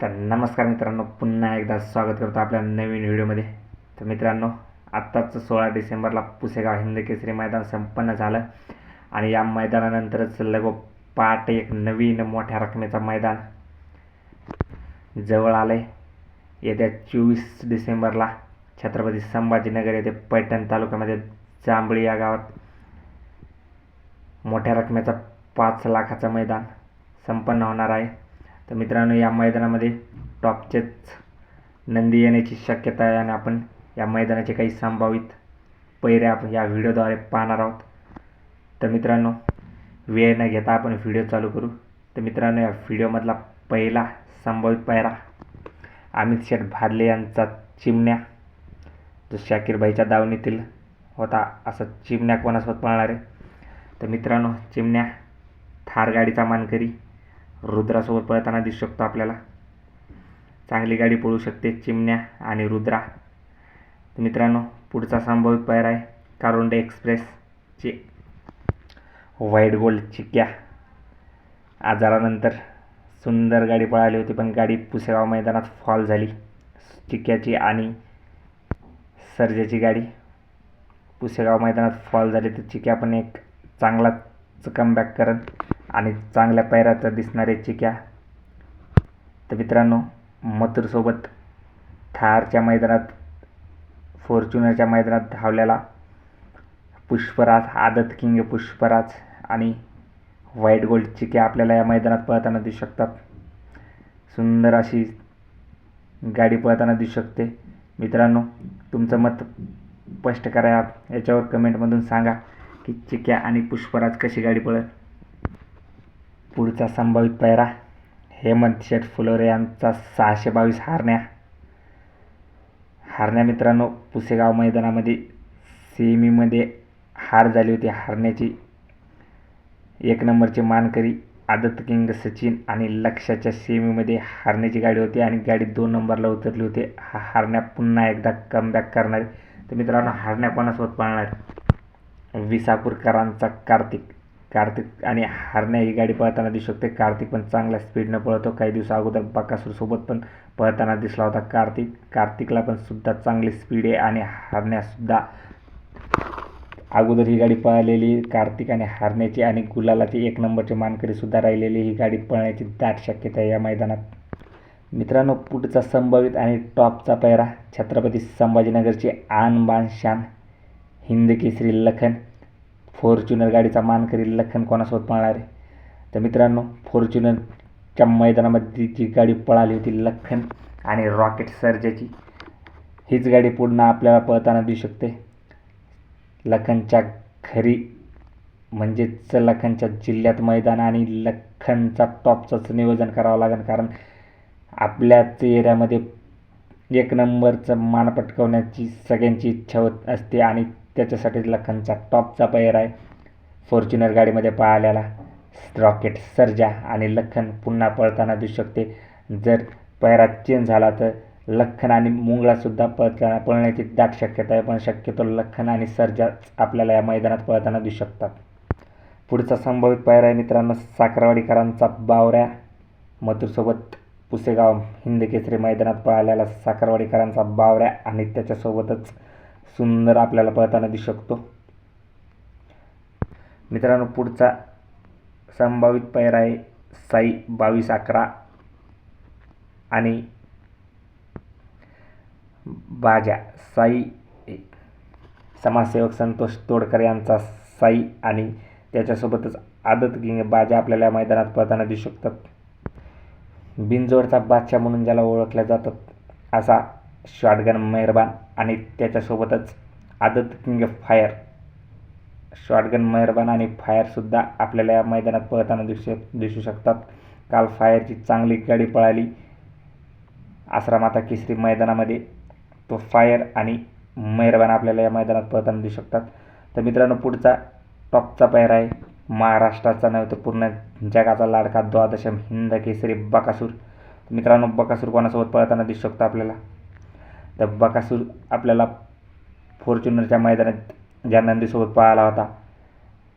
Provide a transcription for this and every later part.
तर नमस्कार मित्रांनो पुन्हा एकदा स्वागत करतो आपल्या नवीन व्हिडिओमध्ये. तर मित्रांनो आत्ताच सोळा डिसेंबरला पुसेगाव हिंद केसरी मैदान संपन्न झालं आणि या मैदानानंतरच लगोपाठ एक नवीन मोठ्या रकमेचं मैदान जवळ आलं आहे येत्या चोवीस डिसेंबरला छत्रपती संभाजीनगर येथे पैठण तालुक्यामध्ये जांभळी या गावात मोठ्या रकमेचा पाच लाखाचं मैदान संपन्न होणार आहे. तर मित्रांनो या मैदानामध्ये टॉपचेच नंदी येण्याची शक्यता आहे आणि आपण या मैदानाचे काही संभावित पैरे आपण या व्हिडिओद्वारे पाहणार आहोत. तर मित्रांनो वेळ न घेता आपण व्हिडिओ चालू करू. तर मित्रांनो या व्हिडिओमधला पहिला संभावित पायरा अमित शेठ भादले यांचा चिमण्या. जो शाकीरबाईच्या दावणीतील होता असा चिमण्या कोणासोबत पळणार आहे? तर मित्रांनो चिमण्या थार गाडीचा मानकरी रुद्रासोबत पळताना दिसू शकतो आपल्याला. चांगली गाडी पळू शकते चिमण्या आणि रुद्रा. तर मित्रांनो पुढचा संभावित पायर आहे कारोंडे एक्सप्रेसची व्हाईट गोल्ड चिक्या. आजारानंतर सुंदर गाडी पळाली होती पण गाडी पुसेगाव मैदानात फॉल झाली. चिक्याची आणि सर्जेची गाडी पुसेगाव मैदानात फॉल झाली. तर चिक्या पण एक चांगलाच कमबॅक करत आणि चांगल्या पायऱ्यात दिसणारे चिक्या. तर मित्रांनो मथुरसोबत थारच्या मैदानात फॉर्च्युनरच्या मैदानात धावलेला पुष्पराज आदत किंग पुष्पराज आणि व्हाईट गोल्ड चिक्या आपल्याला या मैदानात पळताना दिसू शकतात. सुंदर अशी गाडी पळताना दिसू शकते. मित्रांनो तुमचं मत स्पष्ट करा. याच्यावर कमेंटमधून सांगा की चिक्या आणि पुष्पराज कशी गाडी पळेल पुढचा संभावित पायरा हेमंत शेठ फुलोरे यांचा सहाशे बावीस हारण्या. हारण्या मित्रांनो पुसेगाव मैदानामध्ये सेमीमध्ये हार झाली होती हारण्याची. एक नंबरची मानकरी आदत किंग सचिन आणि लक्षाच्या सेमीमध्ये हारण्याची गाडी होती आणि गाडी दोन नंबरला उतरली होती. हा हारण्या पुन्हा एकदा कमबॅक करणार. तर मित्रांनो हारण्या कोणासोबत पाळणार? विसापूरकरांचा कार्तिक. कार्तिक आणि हारण्या ही गाडी पळताना दिसू शकते. कार्तिक पण चांगल्या स्पीडनं पळतो. काही दिवस अगोदर बकासूरसोबत पण पळताना दिसला होता कार्तिक. कार्तिकला पण सुद्धा चांगली स्पीड आहे आणि हारण्यासुद्धा अगोदर ही गाडी पळालेली. कार्तिक आणि हारण्याची आणि गुलालाची एक नंबरची मानकरीसुद्धा राहिलेली. ही गाडी पळण्याची दाट शक्यता आहे या मैदानात. मित्रांनो पुढचा संभावित आणि टॉपचा पैरा छत्रपती संभाजीनगरची आन बान शान हिंद केसरी लखन फॉर्च्युनर गाडीचा मानकरी लखन कोणासोबत पळणार आहे? तर मित्रांनो फॉर्च्युनरच्या मैदानामध्ये जी गाडी पळाली होती लखन आणि रॉकेट सर्जाची हीच गाडी पुन्हा आपल्याला पळताना देऊ शकते. लखनच्या घरी म्हणजेच लखनच्या जिल्ह्यात मैदान आणि लखनचा टॉपचंच नियोजन करावं लागेल कारण आपल्याच एरियामध्ये एक नंबरचं मान पटकवण्याची सगळ्यांची इच्छा होत असते आणि त्याच्यासाठी लखनचा टॉपचा पैर आहे. फॉर्च्युनर गाडीमध्ये पाहिलेला रॉकेट सर्जा आणि लखन पुन्हा पळताना दिसू शकते. जर पैरा चेंज झाला तर लखन आणि मुंगळासुद्धा पळताना पळण्याची दाट शक्यता आहे पण शक्यतो लखन आणि सर्जा आपल्याला या मैदानात पळताना दिसू शकतात. पुढचा संभावित पायरा आहे मित्रांनो साखरवाडीकरांचा बावऱ्या. मथुरसोबत पुसेगाव हिंदकेसरी मैदानात पळालेला साखरवाडीकरांचा बावऱ्या आणि त्याच्यासोबतच सुंदर आपल्याला पळताना दिसू शकतो. मित्रांनो पुढचा संभावित पैर आहे साई बावीस अकरा आणि बाजा साई समाजसेवक संतोष तोडकर यांचा साई आणि त्याच्यासोबतच आदत किंग बाजा आपल्याला मैदानात पळताना दिसू शकतात. बिनजोडचा बादशाह म्हणून ज्याला ओळखल्या जातात असा शॉटगन मेहरबान आणि त्याच्यासोबतच आदत किंग फायर शॉटगन मेहरबान आणि फायरसुद्धा आपल्याला या मैदानात पळताना दिसू दिसू शकतात. काल फायरची चांगली गाडी पळाली. आसरामाता केसरी मैदानामध्ये तो फायर आणि मेहरबान आपल्याला या मैदानात पळताना दिसू शकतात. तर मित्रांनो पुढचा टॉपचा पैर आहे महाराष्ट्राचा नव्हे तर पूर्ण जगाचा लाडका द्वादशम हिंद केसरी बकासूर. मित्रांनो बकासूर कोणासोबत पळताना दिसू शकतो आपल्याला? तर बकासूर आपल्याला फॉर्च्युनरच्या मैदानात ज्या नंदीसोबत पळाला होता.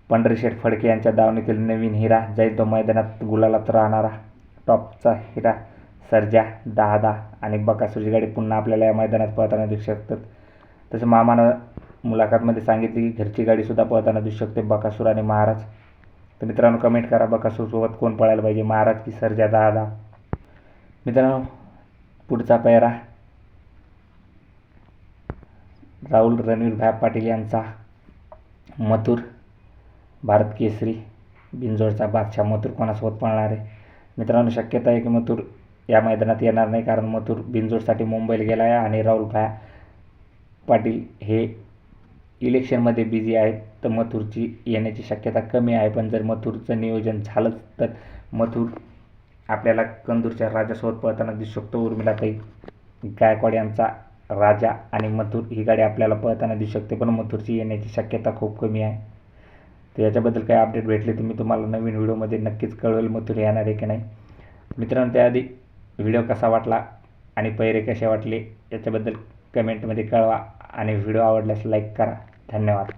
पंढरीशेठ फडके यांच्या दावणीतील नवीन हिरा जाईल तो मैदानात गुलालात राहणारा टॉपचा हिरा सर्जा दहा दहा आणि बकासूरची गाडी पुन्हा आपल्याला या मैदानात पळताना दिसू शकतात. तसं मामानं मुलाखतमध्ये सांगितले की घरची गाडीसुद्धा पळताना दिसू शकते बकासूर आणि महाराज. तर मित्रांनो कमेंट करा बकासूरसोबत कोण पळायला पाहिजे महाराज की सर्जा दहा दहा मित्रांनो पुढचा पैरा राहुल रणवीर भाई पाटील यांचा मथुर भारत केसरी बिंजोडचा बादशाह मथुर कोणासोबत पळणार आहे? मित्रांनो शक्यता आहे की मथुर या मैदानात येणार नाही कारण मथुर बिंजोडसाठी मुंबईला गेला आहे आणि राहुल पाटील हे इलेक्शनमध्ये बिझी आहेत तर मथुरची येण्याची शक्यता कमी आहे. पण जर मथुरचं नियोजन झालंच तर मथुर आपल्याला कंदूरच्या राजासोबत पळताना दिसू शकतो. उर्मिलाताई गायकवाड यांचा राजा आणि मथुर ही गाडी आपल्याला पळताना दिसू शकते पण मथुरची येण्याची शक्यता खूप कमी आहे. तर याच्याबद्दल काही अपडेट भेटले तर मी तुम्हाला नवीन व्हिडिओमध्ये नक्कीच कळवेल मथुर येणार आहे की नाही. मित्रांनो त्याआधी व्हिडिओ कसा वाटला आणि पैरे कसे वाटले याच्याबद्दल कमेंटमध्ये कळवा आणि व्हिडिओ आवडल्यास लाईक करा. धन्यवाद.